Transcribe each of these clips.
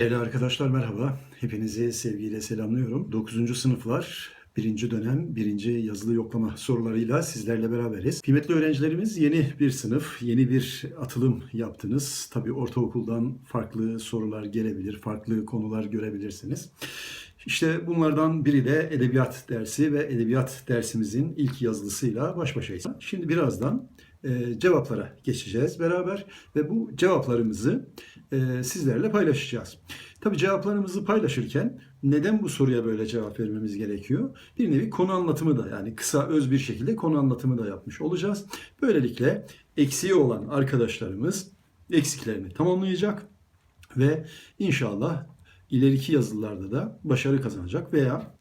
Değerli arkadaşlar merhaba. Hepinizi sevgiyle selamlıyorum. 9. sınıflar 1. dönem 1. yazılı yoklama sorularıyla sizlerle beraberiz. Kıymetli öğrencilerimiz yeni bir sınıf, yeni bir atılım yaptınız. Tabii ortaokuldan farklı sorular gelebilir, farklı konular görebilirsiniz. İşte bunlardan biri de edebiyat dersi ve edebiyat dersimizin ilk yazılısıyla baş başayız. Şimdi birazdan e, cevaplara geçeceğiz beraber ve bu cevaplarımızı e, sizlerle paylaşacağız. Tabii cevaplarımızı paylaşırken neden bu soruya böyle cevap vermemiz gerekiyor? Bir nevi konu anlatımı da yani kısa öz bir şekilde konu anlatımı da yapmış olacağız. Böylelikle eksiği olan arkadaşlarımız eksiklerini tamamlayacak ve inşallah ileriki yazılılarda da başarı kazanacak veya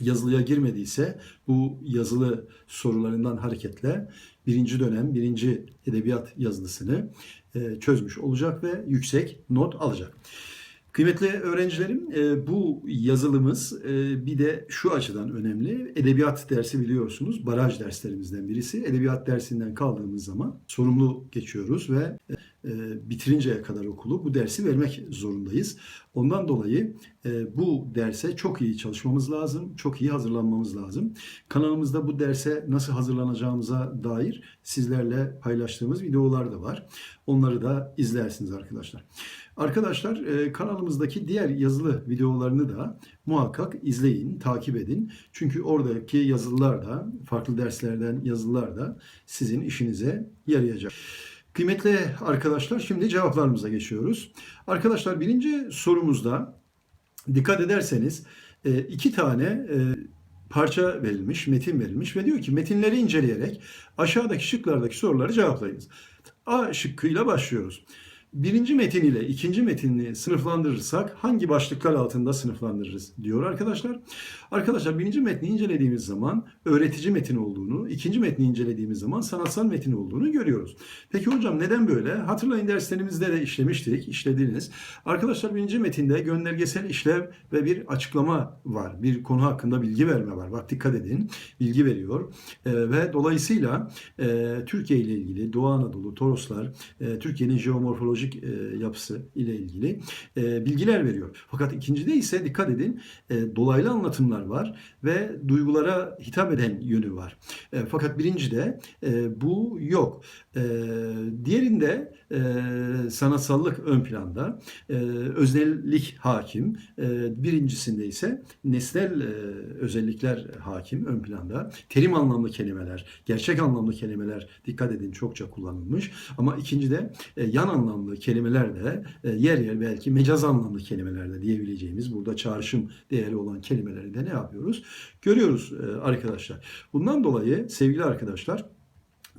yazılıya girmediyse bu yazılı sorularından hareketle birinci dönem birinci edebiyat yazılısını e, çözmüş olacak ve yüksek not alacak. Kıymetli öğrencilerim e, bu yazılımız e, bir de şu açıdan önemli. Edebiyat dersi biliyorsunuz baraj derslerimizden birisi. Edebiyat dersinden kaldığımız zaman sorumlu geçiyoruz ve bitirinceye kadar okulu bu dersi vermek zorundayız. Ondan dolayı bu derse çok iyi çalışmamız lazım, çok iyi hazırlanmamız lazım. Kanalımızda bu derse nasıl hazırlanacağımıza dair sizlerle paylaştığımız videolar da var. Onları da izlersiniz arkadaşlar. Arkadaşlar kanalımızdaki diğer yazılı videolarını da muhakkak izleyin, takip edin. Çünkü oradaki yazılılar da, farklı derslerden yazılılar da sizin işinize yarayacak. Kıymetli arkadaşlar şimdi cevaplarımıza geçiyoruz. Arkadaşlar birinci sorumuzda dikkat ederseniz iki tane parça verilmiş, metin verilmiş ve diyor ki metinleri inceleyerek aşağıdaki şıklardaki soruları cevaplayınız. A şıkkıyla başlıyoruz. Birinci metin ile ikinci metini sınıflandırırsak hangi başlıklar altında sınıflandırırız diyor arkadaşlar. Arkadaşlar birinci metni incelediğimiz zaman öğretici metin olduğunu, ikinci metni incelediğimiz zaman sanatsal metin olduğunu görüyoruz. Peki hocam neden böyle? Hatırlayın derslerimizde de işlemiştik, işlediniz. Arkadaşlar birinci metinde göndergesel işlev ve bir açıklama var. Bir konu hakkında bilgi verme var. Bak dikkat edin. Bilgi veriyor. E, ve dolayısıyla e, Türkiye ile ilgili Doğu Anadolu, Toroslar, e, Türkiye'nin jeomorfolojik e, yapısı ile ilgili e, bilgiler veriyor. Fakat ikincide ise dikkat edin e, dolaylı anlatımlar var ve duygulara hitap eden yönü var. E, fakat birincide e, bu yok. E, diğerinde e, sanatsallık ön planda, e, öznellik hakim. E, birincisinde ise nesnel e, özellikler hakim ön planda. Terim anlamlı kelimeler, gerçek anlamlı kelimeler dikkat edin çokça kullanılmış. Ama ikincide e, yan anlamlı kelimeler de e, yer yer belki mecaz anlamlı kelimeler de diyebileceğimiz burada çağrışım değeri olan kelimeleri de ne yapıyoruz? Görüyoruz e, arkadaşlar. Bundan dolayı sevgili arkadaşlar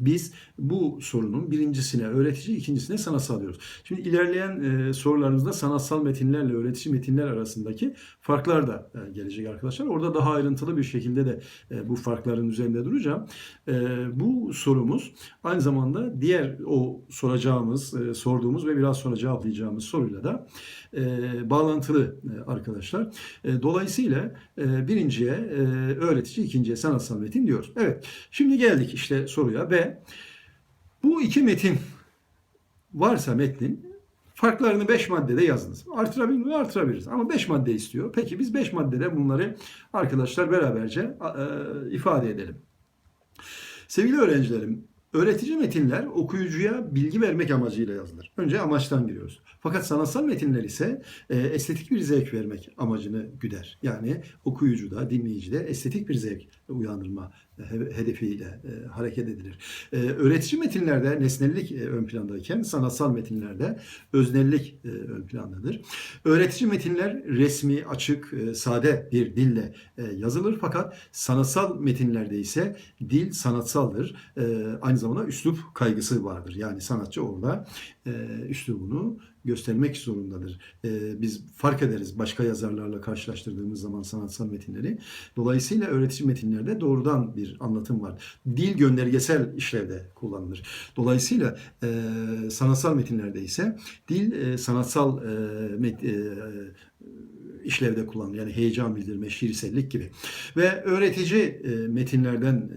biz bu sorunun birincisine öğretici, ikincisine sanatsal diyoruz. Şimdi ilerleyen e, sorularımızda sanatsal metinlerle öğretici metinler arasındaki farklar da e, gelecek arkadaşlar. Orada daha ayrıntılı bir şekilde de e, bu farkların üzerinde duracağım. E, bu sorumuz aynı zamanda diğer o soracağımız, e, sorduğumuz ve biraz sonra cevaplayacağımız soruyla da e, bağlantılı e, arkadaşlar. E, dolayısıyla e, birinciye e, öğretici, ikinciye sanatsal metin diyoruz. Evet, şimdi geldik işte soruya ve bu iki metin varsa metnin farklarını 5 maddede yazınız. Artırabilir mi? Artırabiliriz. Ama 5 madde istiyor. Peki biz 5 maddede bunları arkadaşlar beraberce e, ifade edelim. Sevgili öğrencilerim, öğretici metinler okuyucuya bilgi vermek amacıyla yazılır. Önce amaçtan giriyoruz. Fakat sanatsal metinler ise e, estetik bir zevk vermek amacını güder. Yani okuyucuda, dinleyicide estetik bir zevk uyandırma hedefiyle e, hareket edilir. E, öğretici metinlerde nesnellik e, ön plandayken sanatsal metinlerde öznellik e, ön plandadır. Öğretici metinler resmi, açık, e, sade bir dille e, yazılır fakat sanatsal metinlerde ise dil sanatsaldır. E, aynı zamanda üslup kaygısı vardır. Yani sanatçı orada e, üslubunu göstermek zorundadır. E, biz fark ederiz başka yazarlarla karşılaştırdığımız zaman sanatsal metinleri. Dolayısıyla öğretici metinlerde doğrudan bir anlatım var. Dil göndergesel işlevde kullanılır. Dolayısıyla e, sanatsal metinlerde ise dil e, sanatsal işlevde kullanılır. Yani heyecan bildirme, şiirsellik gibi. Ve öğretici e, metinlerden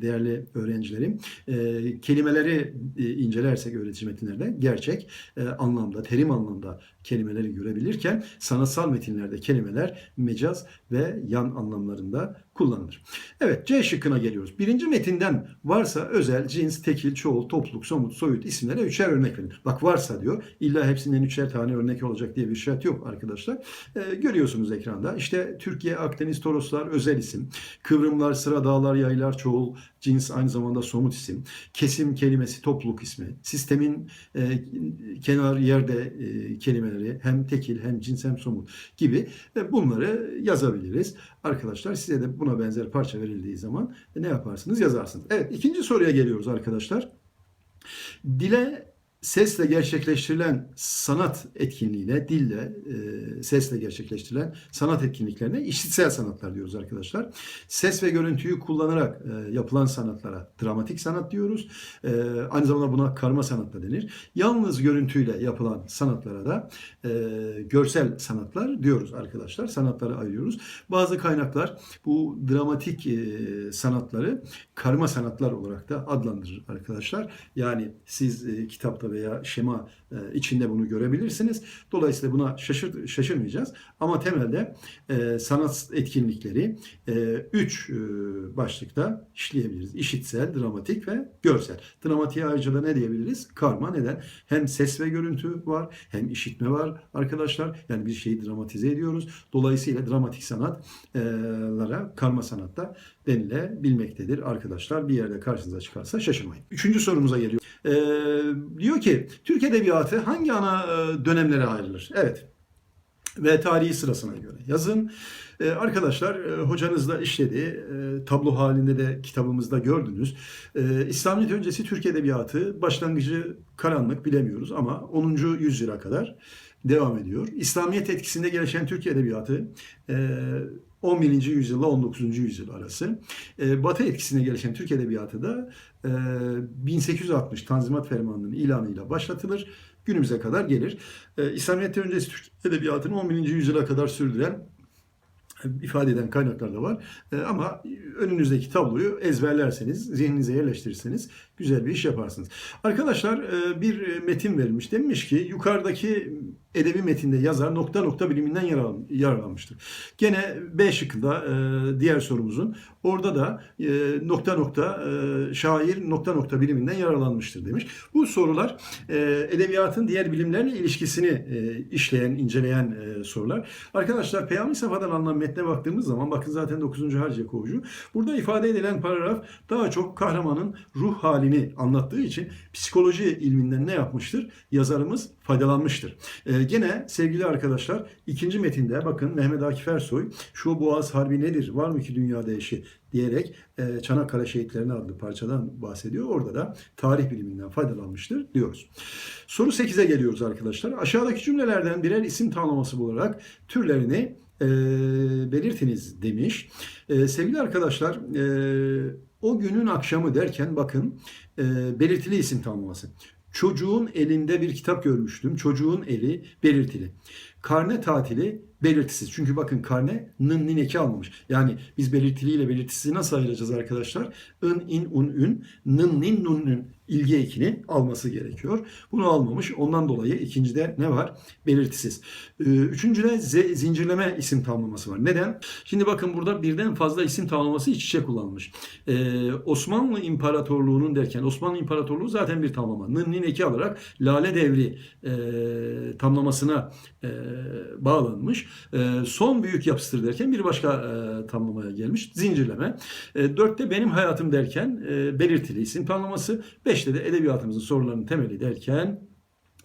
değerli öğrencilerim. E, kelimeleri e, incelersek öğretici metinlerde gerçek e, anlamda, terim anlamda kelimeleri görebilirken sanatsal metinlerde kelimeler mecaz ve yan anlamlarında kullanılır. Evet C şıkkına geliyoruz. Birinci metinden varsa özel, cins, tekil, çoğul, topluluk, somut, soyut isimlere üçer örnek verin. Bak varsa diyor. İlla hepsinden üçer tane örnek olacak diye bir şart yok arkadaşlar. E, görüyorsunuz ekranda. İşte Türkiye, Akdeniz, Toroslar özel isim. Kıvrımlar, sıra, dağlar, yaylar, çoğul, cins aynı zamanda somut isim. Kesim kelimesi topluluk ismi. Sistemin e, kenar yerde e, kelimeleri hem tekil hem cins hem somut gibi e, bunları yazabiliriz. Arkadaşlar size de buna benzer parça verildiği zaman ne yaparsınız yazarsınız. Evet ikinci soruya geliyoruz arkadaşlar. Dile sesle gerçekleştirilen sanat etkinliğine, dille, e, sesle gerçekleştirilen sanat etkinliklerine işitsel sanatlar diyoruz arkadaşlar. Ses ve görüntüyü kullanarak e, yapılan sanatlara dramatik sanat diyoruz. E, aynı zamanda buna karma sanat da denir. Yalnız görüntüyle yapılan sanatlara da e, görsel sanatlar diyoruz arkadaşlar. Sanatları ayırıyoruz. Bazı kaynaklar bu dramatik e, sanatları karma sanatlar olarak da adlandırır arkadaşlar. Yani siz e, kitapta veya şema e, içinde bunu görebilirsiniz. Dolayısıyla buna şaşır, şaşırmayacağız. Ama temelde e, sanat etkinlikleri e, üç e, başlıkta işleyebiliriz. İşitsel, dramatik ve görsel. Dramatiğe ayrıca da ne diyebiliriz? Karma. Neden? Hem ses ve görüntü var, hem işitme var arkadaşlar. Yani bir şeyi dramatize ediyoruz. Dolayısıyla dramatik sanatlara karma sanatta denilebilmektedir arkadaşlar. Bir yerde karşınıza çıkarsa şaşırmayın. Üçüncü sorumuza geliyor. Ee, diyor ki Türk Edebiyatı hangi ana e, dönemlere ayrılır? Evet. Ve tarihi sırasına göre yazın. Ee, arkadaşlar e, hocanız da işledi. E, tablo halinde de kitabımızda gördünüz. E, İslamiyet öncesi Türk Edebiyatı başlangıcı karanlık bilemiyoruz ama 10. yüzyıla kadar devam ediyor. İslamiyet etkisinde gelişen Türk Edebiyatı e, 11. yüzyılla 19. yüzyıl arası. E, Batı etkisine gelişen Türk Edebiyatı da e, 1860 Tanzimat Fermanı'nın ilanıyla başlatılır. Günümüze kadar gelir. E, İslamiyet'ten öncesi Türk Edebiyatı'nı 11. yüzyıla kadar sürdüren ifade eden kaynaklar da var. E, ama önünüzdeki tabloyu ezberlerseniz, zihninize yerleştirirseniz güzel bir iş yaparsınız. Arkadaşlar e, bir metin verilmiş. Demiş ki yukarıdaki edebi metinde yazar nokta nokta biliminden yarar- yararlanmıştır. Gene B şıkkında e, diğer sorumuzun orada da nokta nokta şair nokta nokta biliminden yararlanmıştır demiş. Bu sorular edebiyatın diğer bilimlerle ilişkisini işleyen, inceleyen sorular. Arkadaşlar Peyami Safa'dan alınan metne baktığımız zaman bakın zaten 9. Harciye kovucu. Burada ifade edilen paragraf daha çok kahramanın ruh halini anlattığı için psikoloji ilminden ne yapmıştır? Yazarımız faydalanmıştır. Ee, gene sevgili arkadaşlar ikinci metinde bakın Mehmet Akif Ersoy şu Boğaz Harbi nedir? Var mı ki dünyada eşi? diyerek e, Çanakkale Şehitlerini adlı parçadan bahsediyor. Orada da tarih biliminden faydalanmıştır diyoruz. Soru 8'e geliyoruz arkadaşlar. Aşağıdaki cümlelerden birer isim tanımlaması bularak türlerini e, belirtiniz demiş. E, sevgili arkadaşlar e, o günün akşamı derken bakın e, belirtili isim tanımlaması. Çocuğun elinde bir kitap görmüştüm. Çocuğun eli belirtili. Karne tatili belirtisiz. Çünkü bakın karne nın nin eki almamış. Yani biz belirtili ile belirtisizi nasıl ayıracağız arkadaşlar? In, in, un, ün, nın, nin, nun, nün ilgi ekini alması gerekiyor. Bunu almamış. Ondan dolayı ikincide ne var? Belirtisiz. Ee, Üçüncüde zincirleme isim tamlaması var. Neden? Şimdi bakın burada birden fazla isim tamlaması iç içe kullanılmış. Ee, Osmanlı İmparatorluğu'nun derken Osmanlı İmparatorluğu zaten bir tamlama. Nın, nin eki alarak Lale Devri e, tamlamasına e, bağlanmış. E, son büyük yapıstır derken bir başka e, tamlamaya gelmiş. Zincirleme. E, dörtte benim hayatım derken e, belirtili isim tamlaması. Beşte de edebiyatımızın sorularının temeli derken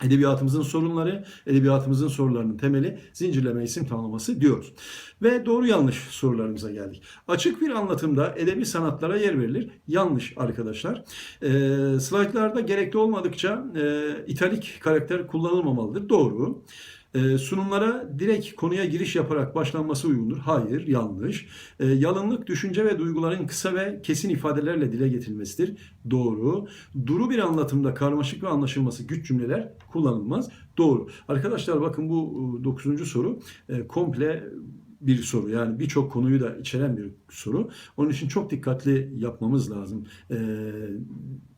edebiyatımızın sorunları, edebiyatımızın sorularının temeli zincirleme isim tanımlaması diyoruz. Ve doğru yanlış sorularımıza geldik. Açık bir anlatımda edebi sanatlara yer verilir. Yanlış arkadaşlar. E, slaytlarda gerekli olmadıkça e, italik karakter kullanılmamalıdır. Doğru. E, sunumlara direkt konuya giriş yaparak başlanması uygundur. Hayır, yanlış. E, yalınlık düşünce ve duyguların kısa ve kesin ifadelerle dile getirilmesidir. Doğru. Duru bir anlatımda karmaşık ve anlaşılması güç cümleler kullanılmaz. Doğru. Arkadaşlar bakın bu 9. soru e, komple bir soru. Yani birçok konuyu da içeren bir soru. Onun için çok dikkatli yapmamız lazım. Ee,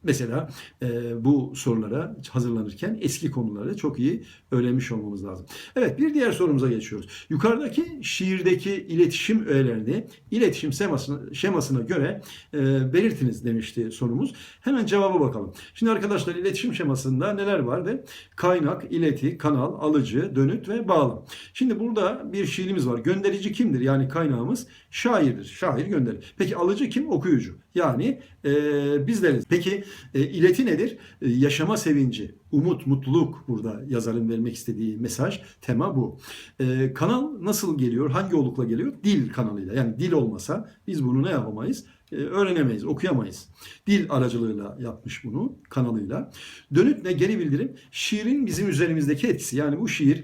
mesela e, bu sorulara hazırlanırken eski konuları çok iyi öğrenmiş olmamız lazım. Evet bir diğer sorumuza geçiyoruz. Yukarıdaki şiirdeki iletişim öğelerini iletişim şemasına, şemasına göre e, belirtiniz demişti sorumuz. Hemen cevaba bakalım. Şimdi arkadaşlar iletişim şemasında neler vardı? Kaynak, ileti, kanal, alıcı, dönüt ve bağlam. Şimdi burada bir şiirimiz var. Gönderici kimdir? Yani kaynağımız şairdir. Şair gönderir. Peki alıcı kim? Okuyucu. Yani e, bizleriz. Peki e, ileti nedir? E, yaşama sevinci, umut, mutluluk burada yazarın vermek istediği mesaj, tema bu. E, kanal nasıl geliyor? Hangi olukla geliyor? Dil kanalıyla. Yani dil olmasa biz bunu ne yapamayız? E, öğrenemeyiz, okuyamayız. Dil aracılığıyla yapmış bunu, kanalıyla. Dönüt ne? Geri bildirim. Şiirin bizim üzerimizdeki etkisi. Yani bu şiir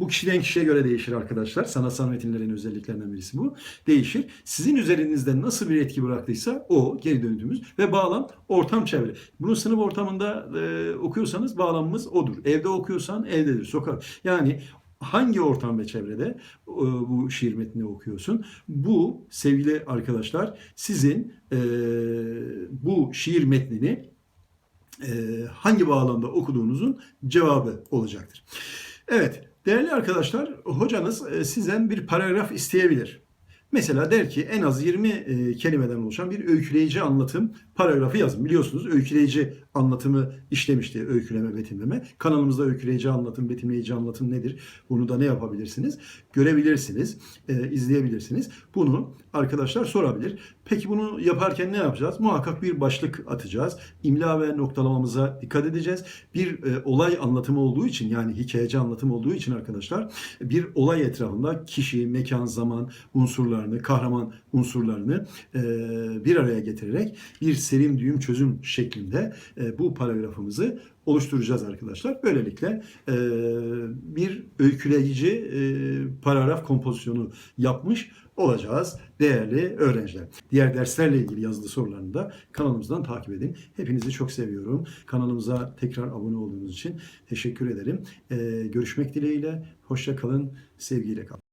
bu kişiden kişiye göre değişir arkadaşlar. Sanatsal metinlerin özelliklerinden birisi bu. Değişir. Sizin üzerinizde nasıl bir etki bıraktıysa o geri döndüğümüz ve bağlam ortam çevre. Bunu sınıf ortamında e, okuyorsanız bağlamımız odur. Evde okuyorsan evdedir. Sokak. Yani hangi ortam ve çevrede e, bu şiir metnini okuyorsun? Bu sevgili arkadaşlar sizin e, bu şiir metnini e, hangi bağlamda okuduğunuzun cevabı olacaktır. Evet, değerli arkadaşlar, hocanız e, sizden bir paragraf isteyebilir. Mesela der ki en az 20 e, kelimeden oluşan bir öyküleyici anlatım paragrafı yazın. Biliyorsunuz öyküleyici anlatımı işlemişti öyküleme, betimleme. Kanalımızda öyküleyici anlatım, betimleyici anlatım nedir? Bunu da ne yapabilirsiniz? Görebilirsiniz, e, izleyebilirsiniz. Bunu arkadaşlar sorabilir. Peki bunu yaparken ne yapacağız? Muhakkak bir başlık atacağız. İmla ve noktalamamıza dikkat edeceğiz. Bir e, olay anlatımı olduğu için yani hikayeci anlatım olduğu için arkadaşlar bir olay etrafında kişi, mekan, zaman unsurlarını, kahraman unsurlarını e, bir araya getirerek bir serim düğüm çözüm şeklinde e, bu paragrafımızı oluşturacağız arkadaşlar. Böylelikle e, bir öyküleyici e, paragraf kompozisyonu yapmış olacağız değerli öğrenciler. Diğer derslerle ilgili yazılı sorularını da kanalımızdan takip edin. Hepinizi çok seviyorum. Kanalımıza tekrar abone olduğunuz için teşekkür ederim. Görüşmek dileğiyle. Hoşça kalın. Sevgiyle kalın.